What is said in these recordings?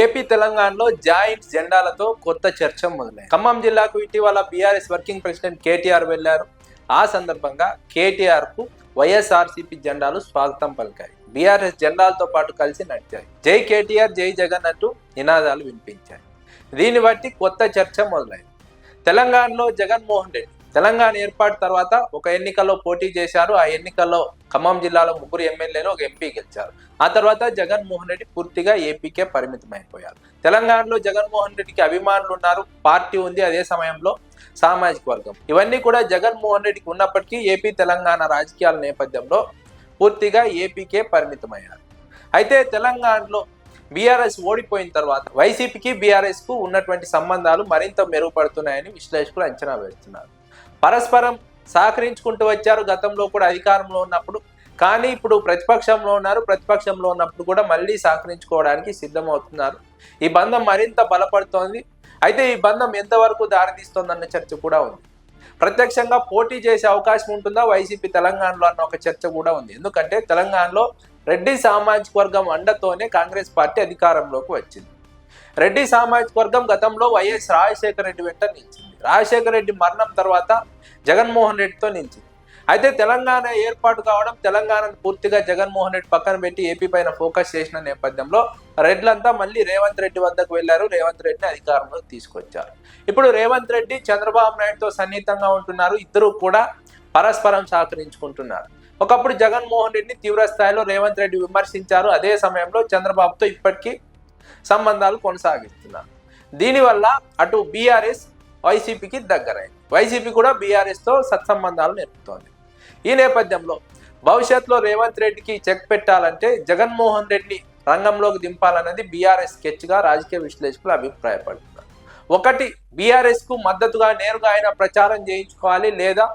AP తెలంగాణలో joint జెండాలతో కొత్త చర్చ మొదలైంది. ఖమ్మం జిల్లాకు ఇటీవల బీఆర్ఎస్ వర్కింగ్ ప్రెసిడెంట్ కేటీఆర్ వెళ్ళారు ఆ సందర్భంగా కేటీఆర్కు వైఎస్ఆర్సీపీ జెండాలు స్వాగతం పలికాయి. బీఆర్ఎస్ జెండాలతో పాటు కలిసి నడిచాయి. జై కేటీఆర్ జై జగన్ అంటూ నినాదాలు వినిపించాయి. దీన్ని బట్టి కొత్త చర్చ మొదలైంది. తెలంగాణలో జగన్మోహన్ రెడ్డి తెలంగాణ ఏర్పాటు తర్వాత ఒక ఎన్నికల్లో పోటీ చేశారు. ఆ ఎన్నికల్లో ఖమ్మం జిల్లాలో ముగ్గురు ఎమ్మెల్యేలు ఒక ఎంపీ గెలిచారు. ఆ తర్వాత జగన్మోహన్ రెడ్డి పూర్తిగా ఏపీకే పరిమితమైపోయారు. తెలంగాణలో జగన్మోహన్ రెడ్డికి అభిమానులు ఉన్నారు పార్టీ ఉంది అదే సమయంలో సామాజిక వర్గం. ఇవన్నీ కూడా జగన్మోహన్ రెడ్డికి ఉన్నప్పటికీ ఏపీ తెలంగాణ రాజకీయాల నేపథ్యంలో పూర్తిగా ఏపీకే పరిమితమయ్యారు. అయితే తెలంగాణలో బీఆర్ఎస్ ఓడిపోయిన తర్వాత వైసీపీకి బీఆర్ఎస్కు ఉన్నటువంటి సంబంధాలు మరింత మెరుగుపడుతున్నాయని విశ్లేషకులు అంచనా వేస్తున్నారు. పరస్పరం సహకరించుకుంటూ వచ్చారు. గతంలో కూడా అధికారంలో ఉన్నప్పుడు. కానీ ఇప్పుడు ప్రతిపక్షంలో ఉన్నారు. ప్రతిపక్షంలో ఉన్నప్పుడు కూడా మళ్ళీ సహకరించుకోవడానికి సిద్ధమవుతున్నారు. ఈ బంధం మరింత బలపడుతోంది. అయితే ఈ బంధం ఎంతవరకు దారితీస్తోందన్న చర్చ కూడా ఉంది. ప్రత్యక్షంగా పోటీ చేసే అవకాశం ఉంటుందా? వైసీపీ తెలంగాణలో అన్న ఒక చర్చ కూడా ఉంది. ఎందుకంటే తెలంగాణలో రెడ్డి సామాజిక వర్గం అండతోనే కాంగ్రెస్ పార్టీ అధికారంలోకి వచ్చింది. రెడ్డి సామాజిక వర్గం గతంలో వైఎస్ రాజశేఖర రెడ్డి వెంట నిలిచింది. రాజశేఖర రెడ్డి మరణం తర్వాత జగన్మోహన్ రెడ్డితో నిలిచింది. అయితే తెలంగాణ ఏర్పాటు కావడం తెలంగాణను పూర్తిగా జగన్మోహన్ రెడ్డి పక్కన పెట్టి ఏపీ పైన ఫోకస్ చేసిన నేపథ్యంలో రెడ్లంతా మళ్ళీ రేవంత్ రెడ్డి వద్దకు వెళ్ళారు రేవంత్ రెడ్డిని అధికారంలోకి తీసుకొచ్చారు. ఇప్పుడు రేవంత్ రెడ్డి చంద్రబాబు నాయుడుతో సన్నిహితంగా ఉంటున్నారు. ఇద్దరు కూడా పరస్పరం సహకరించుకుంటున్నారు. ఒకప్పుడు జగన్మోహన్ రెడ్డిని తీవ్ర స్థాయిలో రేవంత్ రెడ్డి విమర్శించారు. అదే సమయంలో చంద్రబాబుతో ఇప్పటికీ సంబంధాలు కొనసాగిస్తున్నారు దీనివల్ల అటు బీఆర్ఎస్ వైసీపీకి దగ్గరైంది. వైసీపీ కూడా బీఆర్ఎస్తో సత్సంబంధాలు నేర్పుతోంది. ఈ నేపథ్యంలో భవిష్యత్తులో రేవంత్ రెడ్డికి చెక్ పెట్టాలంటే జగన్మోహన్ రెడ్డిని రంగంలోకి దింపాలన్నది బీఆర్ఎస్ స్కెచ్గా రాజకీయ విశ్లేషకులు అభిప్రాయపడుతున్నారు. ఒకటి బీఆర్ఎస్కు మద్దతుగా నేరుగా ఆయన ప్రచారం చేయించుకోవాలి లేదా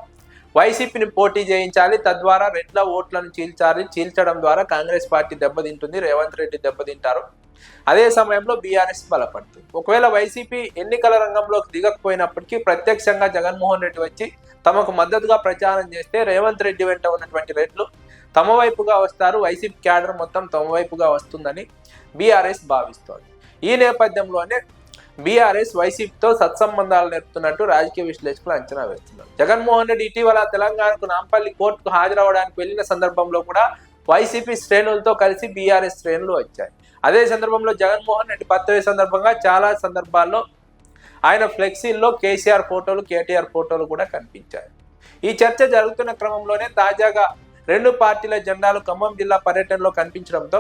వైసీపీని పోటీ చేయించాలి తద్వారా రెడ్ల ఓట్లను చీల్చాలి చీల్చడం ద్వారా కాంగ్రెస్ పార్టీ దెబ్బతింటుంది రేవంత్ రెడ్డి దెబ్బతింటారు. అదే సమయంలో బీఆర్ఎస్ బలపడుతుంది. ఒకవేళ వైసీపీ ఎన్నికల రంగంలోకి దిగకపోయినప్పటికీ ప్రత్యక్షంగా జగన్మోహన్ రెడ్డి వచ్చి తమకు మద్దతుగా ప్రచారం చేస్తే రేవంత్ రెడ్డి వెంట ఉన్నటువంటి రెడ్లు తమ వైపుగా వస్తారు వైసీపీ క్యాడర్ మొత్తం తమ వైపుగా వస్తుందని బీఆర్ఎస్ భావిస్తోంది. ఈ నేపథ్యంలోనే బీఆర్ఎస్ వైసీపీతో సత్సంబంధాలు నేర్పుతున్నట్టు రాజకీయ విశ్లేషకులు అంచనా వేస్తున్నారు. జగన్మోహన్ రెడ్డి ఇటీవల తెలంగాణకు నాంపల్లి కోర్టుకు హాజరవడానికి వెళ్ళిన సందర్భంలో కూడా వైసీపీ శ్రేణులతో కలిసి బీఆర్ఎస్ శ్రేణులు వచ్చాయి. అదే సందర్భంలో జగన్మోహన్ రెడ్డి పత్తవే సందర్భంగా చాలా సందర్భాల్లో ఆయన ఫ్లెక్సీల్లో కేసీఆర్ ఫోటోలు కేటీఆర్ ఫోటోలు కూడా కనిపించాయి. ఈ చర్చ జరుగుతున్న క్రమంలోనే తాజాగా రెండు పార్టీల జెండాలు ఖమ్మం జిల్లా పర్యటనలో కనిపించడంతో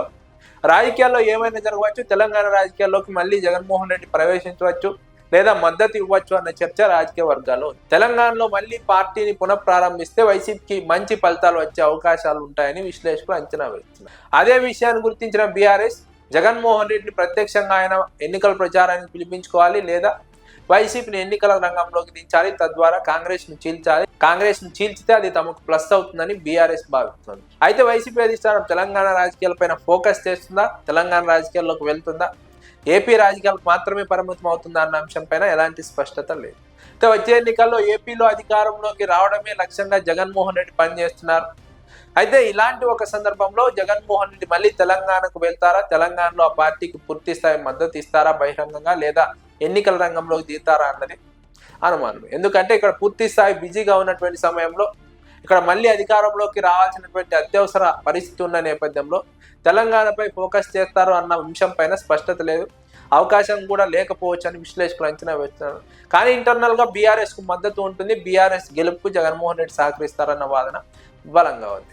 రాజకీయాల్లో ఏమైనా జరగవచ్చు తెలంగాణ రాజకీయాల్లోకి మళ్ళీ జగన్మోహన్ రెడ్డి ప్రవేశించవచ్చు లేదా మద్దతు ఇవ్వచ్చు అన్న చర్చ రాజకీయ వర్గాల్లో. తెలంగాణలో మళ్ళీ పార్టీని పునఃప్రారంభిస్తే వైసీపీకి మంచి ఫలితాలు వచ్చే అవకాశాలు ఉంటాయని విశ్లేషకులు అంచనా వేస్తున్నారు. అదే విషయాన్ని గుర్తించిన బీఆర్ఎస్ జగన్మోహన్ రెడ్డిని ప్రత్యక్షంగా ఆయన ఎన్నికల ప్రచారానికి పిలిపించుకోవాలి లేదా వైసీపీని ఎన్నికల రంగంలోకి దించాలి తద్వారా కాంగ్రెస్ను చీల్చాలి. కాంగ్రెస్ను చీల్చితే అది తమకు ప్లస్ అవుతుందని బీఆర్ఎస్ భావిస్తుంది. అయితే వైసీపీ అధిష్టానం తెలంగాణ రాజకీయాలపైన ఫోకస్ చేస్తుందా? తెలంగాణ రాజకీయాల్లోకి వెళ్తుందా? ఏపీ రాజకీయాలకు మాత్రమే పరిమితం అవుతుందా అన్న అంశంపైన ఎలాంటి స్పష్టత లేదు. అయితే వచ్చే ఎన్నికల్లో ఏపీలో అధికారంలోకి రావడమే లక్ష్యంగా జగన్మోహన్ రెడ్డి పనిచేస్తున్నారు. అయితే ఇలాంటి ఒక సందర్భంలో జగన్మోహన్ రెడ్డి మళ్ళీ తెలంగాణకు వెళ్తారా? తెలంగాణలో ఆ పార్టీకి పూర్తి స్థాయి మద్దతు ఇస్తారా? బహిరంగంగా లేదా ఎన్నికల రంగంలోకి దిగుతారా అన్నది అనుమానం. ఎందుకంటే ఇక్కడ పూర్తి స్థాయి బిజీగా ఉన్నటువంటి సమయంలో ఇక్కడ మళ్ళీ అధికారంలోకి రావాల్సినటువంటి అత్యవసర పరిస్థితి ఉన్న నేపథ్యంలో తెలంగాణపై ఫోకస్ చేస్తారు అన్న అంశం పైన స్పష్టత లేదు. అవకాశం కూడా లేకపోవచ్చు అని విశ్లేషకులు అంచనా వేస్తున్నారు. కానీ ఇంటర్నల్గా బీఆర్ఎస్కు మద్దతు ఉంటుంది. బీఆర్ఎస్ గెలుపు జగన్మోహన్ రెడ్డి సహకరిస్తారన్న వాదన బలంగా ఉంది.